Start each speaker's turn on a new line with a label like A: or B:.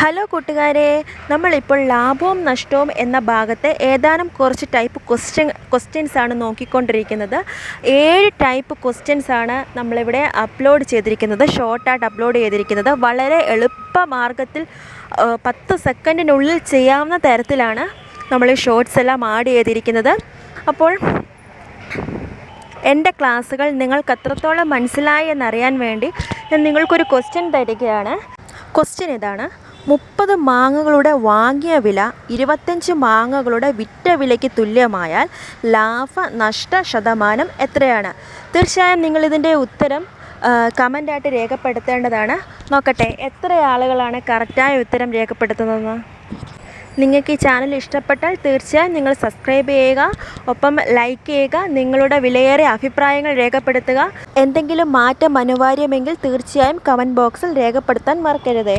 A: Hello കൂട്ടുകാരെ നമ്മളിപ്പോൾ ലാഭവും നഷ്ടവും എന്ന ഭാഗത്തെ ഏതാനും കുറച്ച് ടൈപ്പ് ക്വസ്റ്റ്യൻ ക്വസ്റ്റ്യൻസ് ആണ് നോക്കിക്കൊണ്ടിരിക്കുന്നത്. ഏഴ് ടൈപ്പ് ക്വസ്റ്റ്യൻസ് ആണ് നമ്മളിവിടെ അപ്ലോഡ് ചെയ്തിരിക്കുന്നത് ഷോർട്ടായിട്ട് അപ്ലോഡ് ചെയ്തിരിക്കുന്നത്. വളരെ എളുപ്പ മാർഗത്തിൽ പത്ത് സെക്കൻഡിനുള്ളിൽ ചെയ്യാവുന്ന തരത്തിലാണ് നമ്മൾ ഷോർട്സ് എല്ലാം ആഡ് ചെയ്തിരിക്കുന്നത്. അപ്പോൾ എന്റെ ക്ലാസ്സുകൾ നിങ്ങൾക്ക് എത്രത്തോളം മനസ്സിലായി എന്നറിയാൻ വേണ്ടി ഞാൻ നിങ്ങൾക്കൊരു ക്വസ്റ്റ്യൻ തരികയാണ്. ക്വസ്റ്റ്യൻ ഇതാണ് മുപ്പത് മാങ്ങകളുടെ വാങ്ങിയ വില ഇരുപത്തഞ്ച് മാങ്ങകളുടെ വിറ്റ വിലയ്ക്ക് തുല്യമായാൽ ലാഭ നഷ്ട ശതമാനം എത്രയാണ്? തീർച്ചയായും നിങ്ങളിതിന്റെ ഉത്തരം കമന്റായിട്ട് രേഖപ്പെടുത്തേണ്ടതാണ്. നോക്കട്ടെ എത്ര ആളുകളാണ് കറക്റ്റായ ഉത്തരം രേഖപ്പെടുത്തുന്നത് നിങ്ങൾക്ക് ഈ ചാനൽ ഇഷ്ടപ്പെട്ടാൽ തീർച്ചയായും നിങ്ങൾ സബ്സ്ക്രൈബ് ചെയ്യുക ഒപ്പം ലൈക്ക് ചെയ്യുക നിങ്ങളുടെ വിലയേറിയ അഭിപ്രായങ്ങൾ രേഖപ്പെടുത്തുക. എന്തെങ്കിലും മാറ്റം അനിവാര്യമെങ്കിൽ തീർച്ചയായും കമന്റ് ബോക്സിൽ രേഖപ്പെടുത്താൻ മറക്കരുതേ.